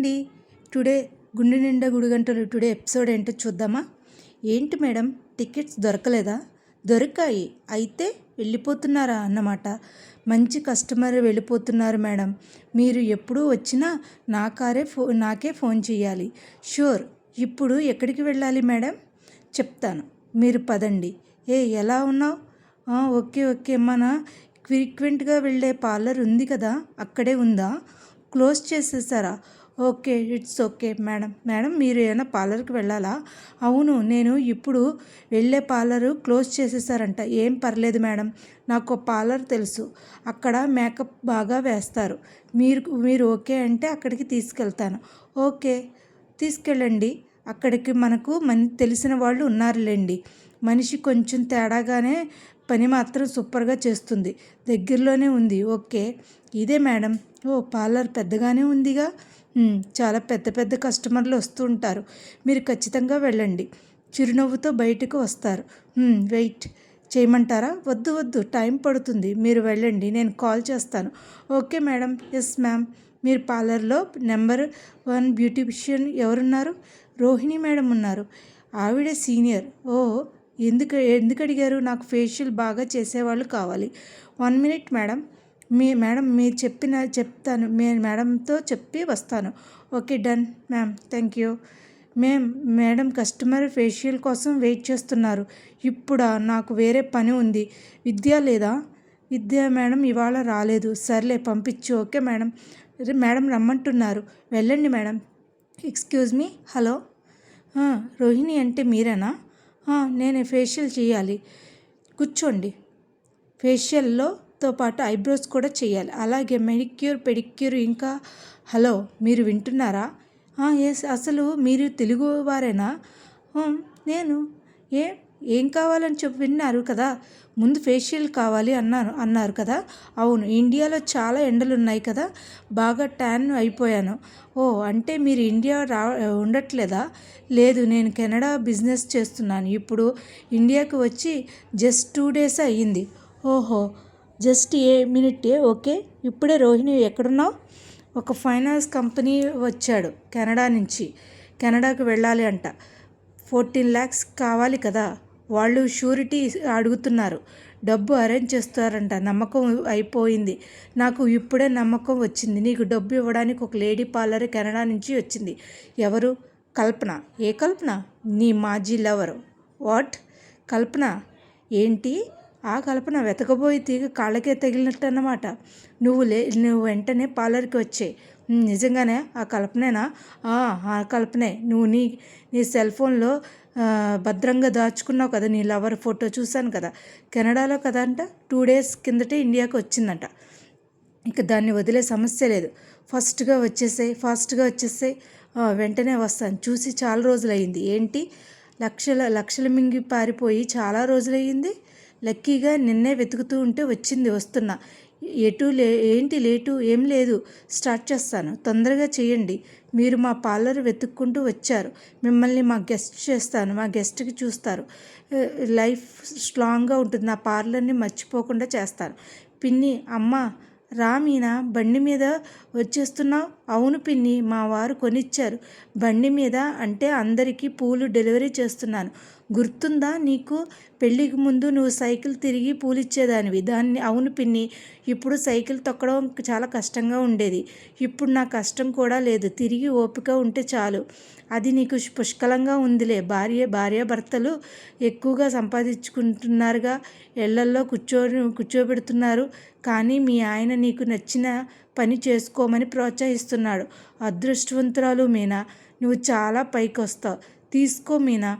అండి టుడే గుండె నిండా గుడిగంటలు టుడే ఎపిసోడ్ ఏంటో చూద్దామా? ఏంటి మేడం? టికెట్స్ దొరకలేదా? దొరికాయి. అయితే వెళ్ళిపోతున్నారా అన్నమాట. మంచి కస్టమర్ వెళ్ళిపోతున్నారు మేడం. మీరు ఎప్పుడు వచ్చినా నా కారే ఫో నాకే ఫోన్ చేయాలి. షూర్. ఇప్పుడు ఎక్కడికి వెళ్ళాలి మేడం? చెప్తాను. మీరు పదండి. ఏ ఎలా ఉన్నావు? ఓకే ఓకే మన ఫ్రీక్వెంట్గా వెళ్ళే పార్లర్ ఉంది కదా? అక్కడే ఉందా? Close చేసేసారా? Okay it's okay madam. Madam మీరు ఏమైనా పార్లర్కి వెళ్ళాలా? అవును నేను ఇప్పుడు వెళ్ళే పార్లరు క్లోజ్ చేసేసారంట. ఏం పర్లేదు మేడం నాకు పార్లర్ తెలుసు. అక్కడ మేకప్ బాగా వేస్తారు. మీరు మీరు ఓకే అంటే అక్కడికి తీసుకెళ్తాను. ఓకే తీసుకెళ్ళండి. అక్కడికి మనకు మన తెలిసిన వాళ్ళు ఉన్నారులేండి. మనిషి కొంచెం తేడాగానే పని మాత్రం సూపర్గా చేస్తుంది. దగ్గరలోనే ఉంది. ఓకే ఇదే మేడం. ఓ పార్లర్ పెద్దగానే ఉందిగా. చాలా పెద్ద పెద్ద కస్టమర్లు వస్తూ ఉంటారు. మీరు ఖచ్చితంగా వెళ్ళండి. చిరునవ్వుతో బయటకు వస్తారు. వెయిట్. చేయమంటారా? వద్దు వద్దు. టైం పడుతుంది. మీరు వెళ్ళండి. నేను కాల్ చేస్తాను. Okay madam. Yes ma'am. మీరు పార్లర్లో నెంబర్ వన్ బ్యూటీషియన్ ఎవరున్నారు? రోహిణి మేడం ఉన్నారు. ఆవిడే సీనియర్. ఓ ఎందుకు ఎందుకు అడిగారు? నాకు ఫేషియల్ బాగా చేసేవాళ్ళు కావాలి. One minute madam. మీ మేడం మీరు చెప్పిన చెప్తాను. మీ మేడంతో చెప్పి వస్తాను. Okay done. Ma'am thank you. మేం మేడం కస్టమర్ ఫేషియల్ కోసం వెయిట్ చేస్తున్నారు. ఇప్పుడా? నాకు వేరే పని ఉంది. విద్య లేదా? విద్య మేడం ఇవాళ రాలేదు. సర్లే పంపించు. Okay madam. మేడం రమ్మంటున్నారు. వెళ్ళండి madam. Excuse me. Hello. Rohini అంటే మీరేనా? నేను ఫేషియల్ చేయాలి. కూర్చోండి. ఫేషియల్లో తో పాటు ఐబ్రోస్ కూడా చేయాలి. అలాగే మెడిక్యూర్ పెడిక్యూర్ ఇంకా హలో మీరు వింటున్నారా? ఎస్ అసలు మీరు తెలుగు వారేనా? నేను. ఏ ఏం కావాలని చెప్పి విన్నారు కదా? ముందు ఫేషియల్ కావాలి అన్నాను అన్నారు కదా? అవును ఇండియాలో చాలా ఎండలు ఉన్నాయి కదా? బాగా ట్యాన్ అయిపోయాను. ఓ అంటే మీరు ఇండియా రా ఉండట్లేదా? లేదు నేను కెనడా బిజినెస్ చేస్తున్నాను. ఇప్పుడు ఇండియాకి వచ్చి జస్ట్ టూ డేస్ అయ్యింది. ఓహో జస్ట్ ఏ మినిటే ఓకే? ఇప్పుడే రోహిణి ఎక్కడున్నావు ఒక ఫైనాన్స్ కంపెనీ వచ్చాడు కెనడా నుంచి. కెనడాకి వెళ్ళాలి అంట. ఫోర్టీన్ ల్యాక్స్ కావాలి కదా? వాళ్ళు షూరిటీ అడుగుతున్నారు. డబ్బు అరేంజ్ చేస్తారంట. నమ్మకం అయిపోయింది. నాకు ఇప్పుడే నమ్మకం వచ్చింది. నీకు డబ్బు ఇవ్వడానికి ఒక లేడీ పార్లర్ కెనడా నుంచి వచ్చింది. ఎవరు? కల్పన. ఏ కల్పన? నీ మాజీ లవర్. వాట్? కల్పన? ఏంటి? ఆ కల్పన వెతకబోయి తీగ కాళ్ళకే తగిలినట్టు అన్నమాట నువ్వు లే నువ్వు వెంటనే పార్లర్కి వచ్చాయి. నిజంగానే ఆ కల్పనేనా? "ఆ, కల్పనే. నువ్వు నీ నీ సెల్ ఫోన్లో భద్రంగా దాచుకున్నావు కదా నీ లవర్ ఫోటో చూశాను కదా. కెనడాలో కదా అంట టూ డేస్ కిందటే ఇండియాకి వచ్చిందంట. ఇక దాన్ని వదిలే సమస్య లేదు. ఫస్ట్గా వచ్చేసాయి ఫాస్ట్గా వచ్చేసాయి. వెంటనే వస్తాను. చూసి చాలా రోజులయ్యింది. ఏంటి? లక్షల లక్షలు మింగి పారిపోయి చాలా రోజులయ్యింది. లక్కీగా నిన్నే వెతుకుతూ ఉంటే వచ్చింది వస్తున్నా. ఎటు లే ఏంటి లేటు? ఏం లేదు. స్టార్ట్ చేస్తాను. తొందరగా చేయండి. మీరు మా పార్లర్ వెతుక్కుంటూ వచ్చారు. మిమ్మల్ని మా గెస్ట్ చేస్తాను. మా గెస్ట్కి చూస్తారు. లైఫ్ స్ట్రాంగ్గా ఉంటుంది. నా పార్లర్ని మర్చిపోకుండా చేస్తాను పిన్ని అమ్మ రా మీనా. బండి మీద వచ్చేస్తున్నావు అవును పిన్ని మా వారు కొనిచ్చారు. బండి మీద అంటే అందరికీ పూలు డెలివరీ చేస్తున్నాను. గుర్తుందా నీకు? పెళ్ళికి ముందు నువ్వు సైకిల్ తిరిగి పూలిచ్చేదానివి. దాన్ని అవును పిన్ని ఇప్పుడు సైకిల్ తొక్కడం చాలా కష్టంగా ఉండేది. ఇప్పుడు నా కష్టం కూడా లేదు. తిరిగి ఓపిక ఉంటే చాలు. అది నీకు పుష్కలంగా ఉందిలే. భార్య భార్యాభర్తలు ఎక్కువగా సంపాదించుకుంటున్నారుగా. ఇళ్ళల్లో కూర్చో కూర్చోబెడుతున్నారు. కానీ మీ ఆయన నీకు నచ్చిన పని చేసుకోమని ప్రోత్సహిస్తున్నాడు. అదృష్టవంతురాలు మీనా. నువ్వు చాలా పైకొస్తావు. తీసుకో మీనా.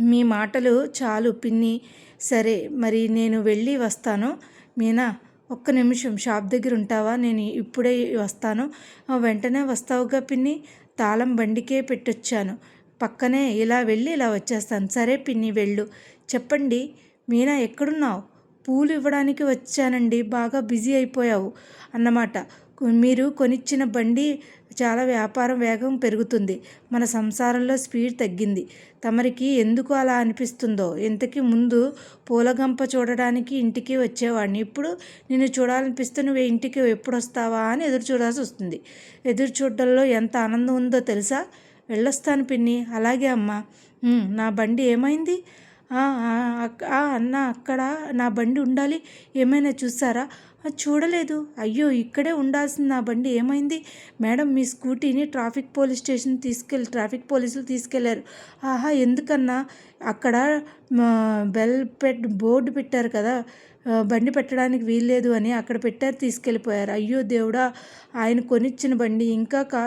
మీ మాటలు చాలు పిన్ని. సరే మరి నేను వెళ్ళి వస్తాను. మీనా ఒక్క నిమిషం షాప్ దగ్గర ఉంటావా? నేను ఇప్పుడే వస్తాను. వెంటనే వస్తావుగా పిన్ని. తాళం బండికే పెట్టొచ్చాను. పక్కనే ఇలా వెళ్ళి ఇలా వచ్చేస్తాను. సరే పిన్ని వెళ్ళు. చెప్పండి మీనా ఎక్కడున్నావు? పూలు ఇవ్వడానికి వచ్చానండి. బాగా బిజీ అయిపోయావు అన్నమాట. మీరు కొనిచ్చిన బండి చాలా వ్యాపారం వేగం పెరుగుతుంది. మన సంసారంలో స్పీడ్ తగ్గింది. తమరికి ఎందుకు అలా అనిపిస్తుందో ఇంతకీ ముందు పూలగంప చూడడానికి ఇంటికి వచ్చేవాడిని. ఇప్పుడు నిన్ను చూడాలనిపిస్తే నువ్వు ఇంటికి ఎప్పుడు వస్తావా అని ఎదురు చూడాల్సి వస్తుంది. ఎదురు చూడడంలో ఎంత ఆనందం ఉందో తెలుసా? వెళ్ళొస్తాను పిన్ని. అలాగే అమ్మా. నా బండి ఏమైంది? అన్న అక్కడ నా బండి ఉండాలి. ఏమైనా చూసారా? చూడలేదు. అయ్యో ఇక్కడే ఉండాల్సింది నా బండి. ఏమైంది? మేడం మీ స్కూటీని ట్రాఫిక్ పోలీస్ స్టేషన్ తీసుకెళ్ళి ట్రాఫిక్ పోలీసులు తీసుకెళ్ళారు. ఆహా ఎందుకన్నా? అక్కడ బెల్ పెట్ బోర్డు పెట్టారు కదా. బండి పెట్టడానికి వీల్లేదు అని అక్కడ పెట్టారు తీసుకెళ్ళిపోయారు. అయ్యో దేవుడా ఆయన కొనిచ్చిన బండి. ఇంకా కా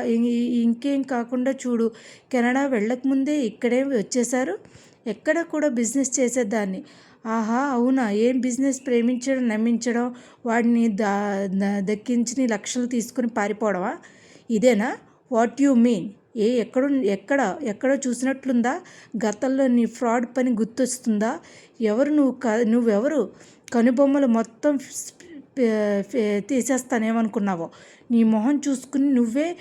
ఇంకేం కాకుండా చూడు. కెనడా వెళ్ళకముందే ఇక్కడే వచ్చేసారు ఎక్కడ కూడా బిజినెస్ చేసేదాన్ని. ఆహా అవునా? ఏం బిజినెస్ ప్రేమించడం నమ్మించడం? వాడిని దా ద- దక్కించి లక్షలు తీసుకుని పారిపోవడమా? ఇదేనా? What you mean? ఏ ఎక్కడ ఎక్కడ ఎక్కడో చూసినట్లుందా? గతంలో నీ ఫ్రాడ్ పని గుర్తొస్తుందా? ఎవరు నువ్వు క నువ్వెవరు? కనుబొమ్మలు మొత్తం తీసేస్తానేమనుకున్నావో? నీ మొహం చూసుకుని నువ్వే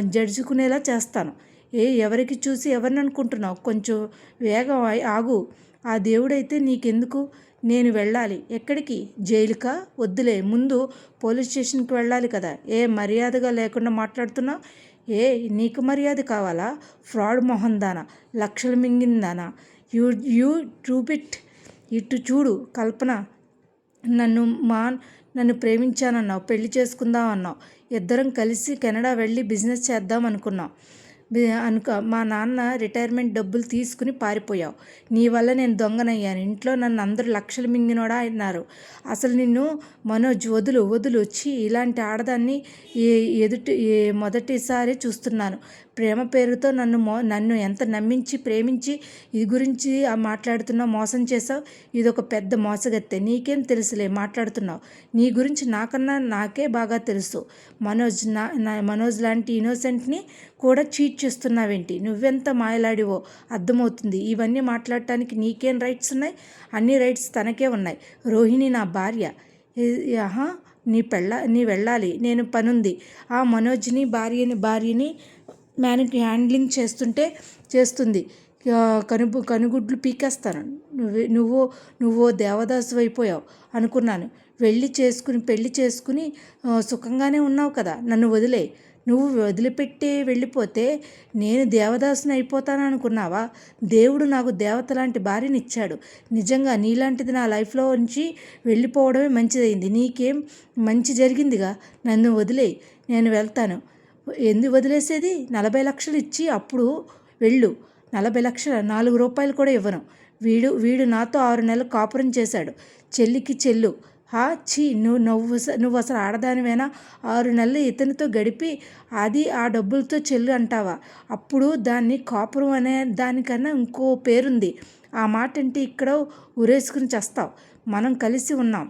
జడ్జుకునేలా చేస్తాను. ఏ ఎవరికి చూసి ఎవరిని అనుకుంటున్నావు కొంచెం వేగం ఆగు. ఆ దేవుడైతే నీకెందుకు? నేను వెళ్ళాలి. ఎక్కడికి? జైలుకా? వద్దులే. ముందు పోలీస్ స్టేషన్కి వెళ్ళాలి కదా. ఏ మర్యాదగా లేకుండా మాట్లాడుతున్నావు ఏ నీకు మర్యాద కావాలా? ఫ్రాడ్ మొహం దానా? లక్షలు మింగిందానా యూ యూ ట్రూపిట్ ఇటు. చూడు కల్పన. నన్ను మా నన్ను ప్రేమించానన్నావు. పెళ్ళి చేసుకుందాం అన్నావు ఇద్దరం కలిసి కెనడా వెళ్ళి బిజినెస్ చేద్దాం అనుకున్నాం అనుకో మా నాన్న రిటైర్మెంట్ డబ్బులు తీసుకుని పారిపోయావు. నీ వల్ల నేను దొంగనయ్యాను. ఇంట్లో నన్ను అందరూ లక్షలు మింగినోడా అన్నారు. అసలు నిన్ను మనోజ్ వదులు వదులు వచ్చి ఇలాంటి ఆడదాన్ని ఈ- ఎదుటి మొదటిసారి చూస్తున్నాను. ప్రేమ పేరుతో నన్ను మో నన్ను ఎంత నమ్మించి ప్రేమించి ఇది గురించి మాట్లాడుతున్నావు మోసం చేసావు ఇది ఒక పెద్ద మోసగత్తె. నీకేం తెలుసులే మాట్లాడుతున్నావు. నీ గురించి నాకన్నా నాకే బాగా తెలుసు. మనోజ్ నా నా మనోజ్ లాంటి ఇన్నోసెంట్ని కూడా చీట్ చేస్తున్నావేంటి? నువ్వెంత మాయలాడివో అర్థమవుతుంది. ఇవన్నీ మాట్లాడటానికి నీకేం రైట్స్ ఉన్నాయి? అన్ని రైట్స్ తనకే ఉన్నాయి. రోహిణి నా భార్య. ఆహా నీ పెళ్ళ నీ వెళ్ళాలి. నేను పనుంది. ఆ మనోజ్ని భార్యని భార్యని మేనకి హ్యాండ్లింగ్ చేస్తుంటే చేస్తుంది. కనుగు కనుబు కనుగుడ్లు పీకేస్తాను. నువ్వు నువ్వు నువ్వు దేవదాసు అయిపోయావు అనుకున్నాను. వెళ్ళి చేసుకుని పెళ్ళి చేసుకుని సుఖంగానే ఉన్నావు కదా. నన్ను వదిలే. నువ్వు వదిలిపెట్టి వెళ్ళిపోతే నేను దేవదాసుని అయిపోతాననుకున్నావా దేవుడు నాకు దేవత లాంటి భార్యని ఇచ్చాడు నిజంగా నీలాంటిది నా లైఫ్లో నుంచి వెళ్ళిపోవడమే మంచిదైంది. నీకేం మంచి జరిగిందిగా? నన్ను వదిలే నేను వెళ్తాను. ఎందుకు వదిలేసేది? నలభై లక్షలు ఇచ్చి అప్పుడు వెళ్ళు. నలభై లక్షల నాలుగు రూపాయలు కూడా ఇవ్వను. వీడు వీడు నాతో ఆరు నెలలు కాపురం చేశాడు. చెల్లికి చెల్లు. హా ఛీ నువ్వు నువ్వు నువ్వు అసలు ఆడదానివేనా? ఆరు నెలలు ఇతనితో గడిపి అది ఆ డబ్బులతో చెల్లు అంటావా? అప్పుడు దాన్ని కాపురం అనే దానికన్నా ఇంకో పేరుంది. ఆ మాట అంటే ఇక్కడ ఉరేసుకుని చేస్తావు? మనం కలిసి ఉన్నాం.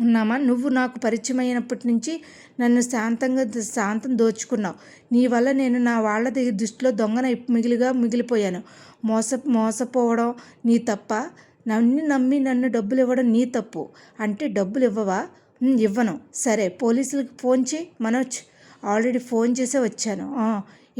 ఉన్నామా? నువ్వు నాకు పరిచయం అయినప్పటి నుంచి నన్ను శాంతంగా శాంతం దోచుకున్నావు. నీ వల్ల నేను నా వాళ్ళ దగ్గర దృష్టిలో దొంగన మిగిలిగా మిగిలిపోయాను. మోస మోసపోవడం నీ తప్ప నన్ను నమ్మి నన్ను డబ్బులు ఇవ్వడం నీ తప్పు. అంటే డబ్బులు ఇవ్వవా? ఇవ్వను. సరే పోలీసులకు ఫోన్ చేయి మనోజ్. ఆల్రెడీ ఫోన్ చేసే వచ్చాను.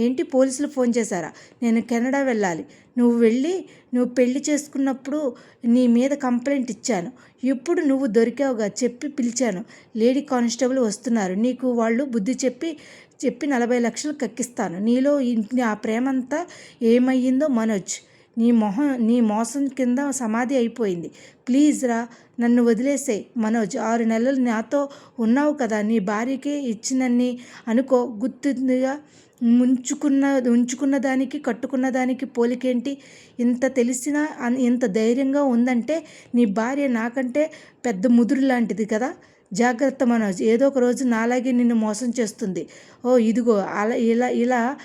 ఏంటి పోలీసులు ఫోన్ చేశారా? నేను కెనడా వెళ్ళాలి. నువ్వు వెళ్ళి నువ్వు పెళ్ళి చేసుకున్నప్పుడు నీ మీద కంప్లైంట్ ఇచ్చాను. ఇప్పుడు నువ్వు దొరికావుగా చెప్పి పిలిచాను. లేడీ కానిస్టేబుల్ వస్తున్నారు. నీకు వాళ్ళు బుద్ధి చెప్పి చెప్పి నలభై లక్షలు కక్కిస్తాను. నీలో ఆ ప్రేమంతా ఏమయ్యిందో మనోజ్. నీ మొహం నీ మోసం కింద సమాధి అయిపోయింది. ప్లీజ్ రా నన్ను వదిలేసే మనోజ్ ఆరు నెలలు నాతో ఉన్నావు కదా నీ భార్యకి ఇచ్చినన్ని అనుకో. గుర్తుగా ముంచుకున్న ఉంచుకున్న దానికి కట్టుకున్న దానికి పోలికేంటి? ఇంత తెలిసినా అన్- ఇంత ధైర్యంగా ఉందంటే నీ భార్య నాకంటే పెద్ద ముదురు లాంటిది కదా. జాగ్రత్త మనోజ్ ఏదో ఒక రోజు నాలాగే నిన్ను మోసం చేస్తుంది. ఓ ఇదిగో అలా ఇలా ఇలా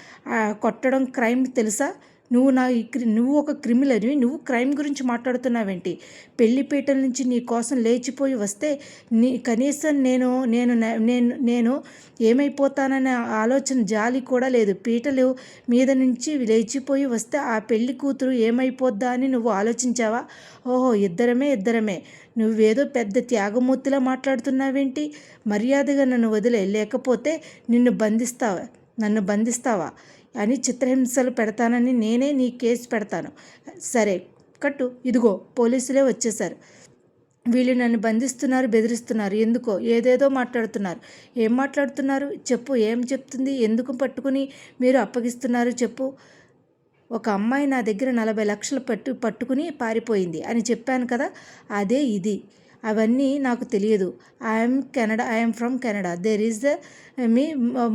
కొట్టడం క్రైమ్ తెలుసా? నువ్వు నా ఈ క్రి నువ్వు ఒక క్రిమినల్వి నువ్వు క్రైమ్ గురించి మాట్లాడుతున్నావేంటి? పెళ్ళిపీటల నుంచి నీ కోసం లేచిపోయి వస్తే నీ కనీసం నేను నేను నేను నేను ఏమైపోతాననే ఆలోచన జాలి కూడా లేదు. పీటలు మీద నుంచి లేచిపోయి వస్తే ఆ పెళ్ళి కూతురు ఏమైపోద్దా అని నువ్వు ఆలోచించావా? ఓహో ఇద్దరమే ఇద్దరమే. నువ్వేదో పెద్ద త్యాగమూర్తిలా మాట్లాడుతున్నావేంటి? మర్యాదగా నన్ను వదిలే లేకపోతే నిన్ను బంధిస్తావా? నన్ను బంధిస్తావా? అని చిత్రహింసలు పెడతానని నేనే నీ కేసు పెడతాను. సరే కట్టు. ఇదిగో పోలీసులే వచ్చేసారు వీళ్ళు నన్ను బంధిస్తున్నారు బెదిరిస్తున్నారు. ఎందుకో? ఏదేదో మాట్లాడుతున్నారు. ఏం మాట్లాడుతున్నారు? చెప్పు. ఏం చెప్తుంది? ఎందుకు పట్టుకుని మీరు అప్పగిస్తున్నారు? చెప్పు. ఒక అమ్మాయి నా దగ్గర నలభై లక్షలు పట్టు పట్టుకుని పారిపోయింది అని చెప్పాను కదా? అదే ఇది. అవన్నీ నాకు తెలియదు. I'm Canada I'm from Canada there is the me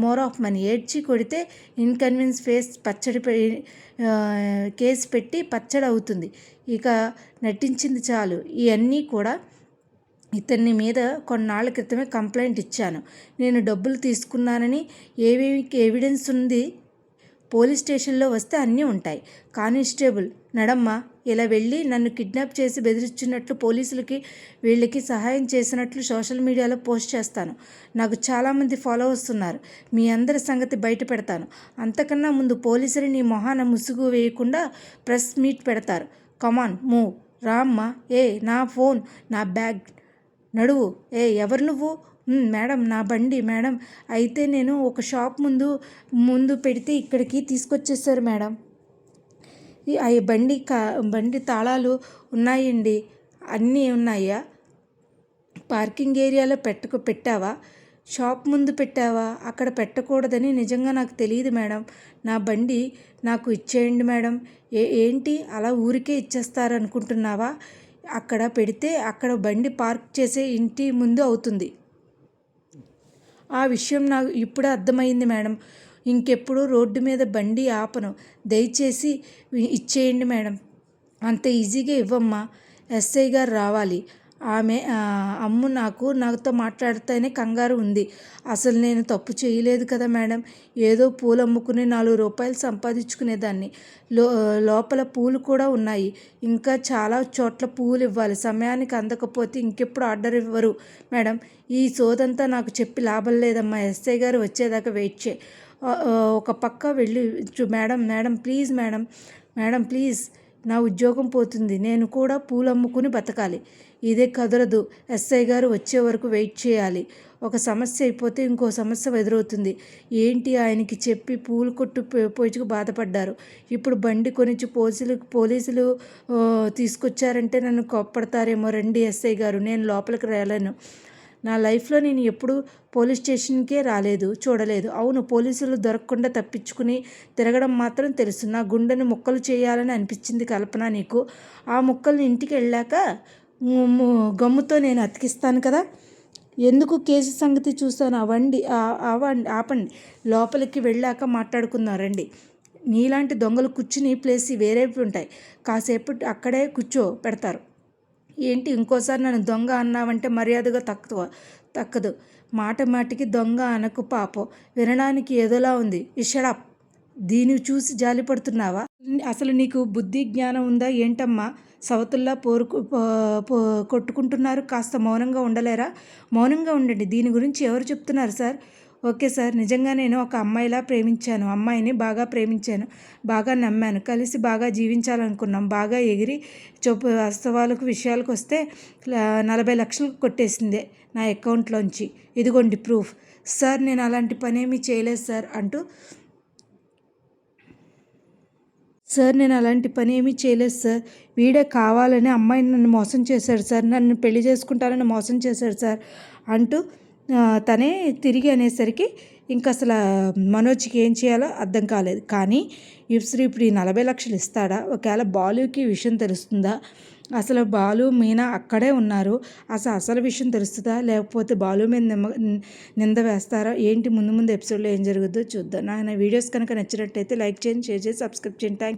more of money ఏడ్చి కొడితే ఇన్కన్వీన్స్ ఫేస్ పచ్చడి కేసు uh, పెట్టి పచ్చడి అవుతుంది. ఇక నటించింది చాలు. ఇవన్నీ కూడా ఇతన్ని మీద కొన్నాళ్ళ క్రితమే కంప్లైంట్ ఇచ్చాను. నేను డబ్బులు తీసుకున్నానని ఏమేమి ఎవిడెన్స్ ఉంది? పోలీస్ స్టేషన్లో వస్తే అన్నీ ఉంటాయి. కానిస్టేబుల్ నడమ్మ ఇలా వెళ్ళి నన్ను కిడ్నాప్ చేసి బెదిరిస్తున్నట్లు పోలీసులకి వీళ్ళకి సహాయం చేసినట్లు సోషల్ మీడియాలో పోస్ట్ చేస్తాను. నాకు చాలామంది ఫాలోవర్స్ ఉన్నారు. మీ అందరి సంగతి బయట పెడతాను. అంతకన్నా ముందు పోలీసులు నీ మొహాన ముసుగు వేయకుండా ప్రెస్ మీట్ పెడతారు. Come on move. రామ్మ ఏ నా ఫోన్ నా బ్యాగ్. నడువు. ఏ ఎవరు నువ్వు? మేడం నా బండి మేడం అయితే నేను ఒక షాప్ ముందు ముందు పెడితే ఇక్కడికి తీసుకొచ్చేసారు మేడం. ఈ బండి కా బండి తాళాలు ఉన్నాయండి. అన్నీ ఉన్నాయా? పార్కింగ్ ఏరియాలో పెట్టకు పెట్టావా? షాప్ ముందు పెట్టావా? అక్కడ పెట్టకూడదని నిజంగా నాకు తెలియదు మేడం. నా బండి నాకు ఇచ్చేయండి మేడం. ఏ ఏంటి? అలా ఊరికే ఇచ్చేస్తారనుకుంటున్నావా? అక్కడ పెడితే అక్కడ బండి పార్క్ చేసే ఇంటి ముందు అవుతుంది. ఆ విషయం నాకు ఇప్పుడే అర్థమైంది మేడం. ఇంకెప్పుడు రోడ్డు మీద బండి ఆపను. దయచేసి ఇచ్చేయండి మేడం. అంత ఈజీగా ఇవ్వమ్మా. ఎస్ఐ గారు రావాలి. ఆమె అమ్ము నాకు నాతో మాట్లాడితేనే కంగారు ఉంది. అసలు నేను తప్పు చేయలేదు కదా మేడం? ఏదో పూలు అమ్ముకుని నాలుగు రూపాయలు సంపాదించుకునేదాన్ని. లో లోపల పూలు కూడా ఉన్నాయి. ఇంకా చాలా చోట్ల పూలు ఇవ్వాలి. సమయానికి అందకపోతే ఇంకెప్పుడు ఆర్డర్ ఇవ్వరు మేడం. ఈ సోదంతా నాకు చెప్పి లాభం లేదమ్మా. ఎస్ఐ గారు వచ్చేదాకా వెయిట్ చే ఒక పక్క వెళ్ళి madam madam please madam. Madam please నా ఉద్యోగం పోతుంది. నేను కూడా పూలు అమ్ముకుని బతకాలి. ఇదే కదలదు. ఎస్ఐ గారు వచ్చే వరకు వెయిట్ చేయాలి. ఒక సమస్య అయిపోతే ఇంకో సమస్య ఎదురవుతుంది. ఏంటి ఆయనకి చెప్పి పూలు కొట్టు పోయిచుకు బాధపడ్డారు. ఇప్పుడు బండి కొనిచ్చి పోలీసులు పోలీసులు తీసుకొచ్చారంటే నన్ను కోప్పడతారేమో రండి ఎస్ఐ గారు. నేను లోపలికి రాలేను. నా లైఫ్లో నేను ఎప్పుడు పోలీస్ స్టేషన్కే రాలేదు చూడలేదు. అవును పోలీసులు దొరకకుండా తప్పించుకుని తిరగడం మాత్రం తెలుసు. నా గుండెని ముక్కలు చేయాలని అనిపించింది కల్పన నీకు. ఆ ముక్కల్ని ఇంటికి వెళ్ళాక గమ్ముతో నేను అతికిస్తాను కదా. ఎందుకు కేసు సంగతి చూస్తాను అవండి అవండి ఆపండి. లోపలికి వెళ్ళాక మాట్లాడుకుందాం రండి. నీలాంటి దొంగలు కూర్చుని ప్లేస్ వేరేపు ఉంటాయి. కాసేపు అక్కడే కూర్చో పెడతారు. ఏంటి ఇంకోసారి నన్ను దొంగ అన్నావంటే మర్యాదగా తక్కువ తక్కదు. మాట మాటికి దొంగ అనకు పాపం. వినడానికి ఏదోలా ఉంది. ఇషడప్ దీన్ని చూసి జాలిపడుతున్నావా? అసలు నీకు బుద్ధి జ్ఞానం ఉందా ఏంటమ్మా? సవతుల్లా పోరుకు కొట్టుకుంటున్నారు. కాస్త మౌనంగా ఉండలేరా? మౌనంగా ఉండండి. దీని గురించి ఎవరు చెప్తున్నారు సార్? Okay sir. నిజంగా నేను ఒక అమ్మాయిలా ప్రేమించాను. అమ్మాయిని బాగా ప్రేమించాను. బాగా నమ్మాను. కలిసి బాగా జీవించాలనుకున్నాం. బాగా ఎగిరి చొప్పు వాస్తవాలకు విషయాలకు వస్తే నలభై లక్షలు కొట్టేసిందే నా అకౌంట్లోంచి. ఇదిగోండి ప్రూఫ్. సార్ నేను అలాంటి పని ఏమీ చేయలేదు సార్ అంటూ సార్ నేను అలాంటి పని ఏమీ చేయలేదు సార్. వీడే కావాలని అమ్మాయిని నన్ను మోసం చేశాడు సార్. నన్ను పెళ్ళి చేసుకుంటానని మోసం చేశాడు సార్ అంటూ తనే తిరిగి అనేసరికి ఇంకా అసలు మనోజ్కి ఏం చేయాలో అర్థం కాలేదు. కానీ శ్రీ ఇప్పుడు ఈ నలభై లక్షలు ఇస్తాడా? ఒకవేళ బాలుకి విషయం తెలుస్తుందా? అసలు బాలు మీనా అక్కడే ఉన్నారు. అసలు అసలు విషయం తెలుస్తుందా? లేకపోతే బాలు మీద నిమ్మ నింద వేస్తారా? ఏంటి ముందు ముందు ఎపిసోడ్లో ఏం జరుగుద్దో చూద్దాం. నా వీడియోస్ కనుక నచ్చినట్టయితే లైక్ చేయండి షేర్ చేసి సబ్స్క్రైబ్ చేయండి. థ్యాంక్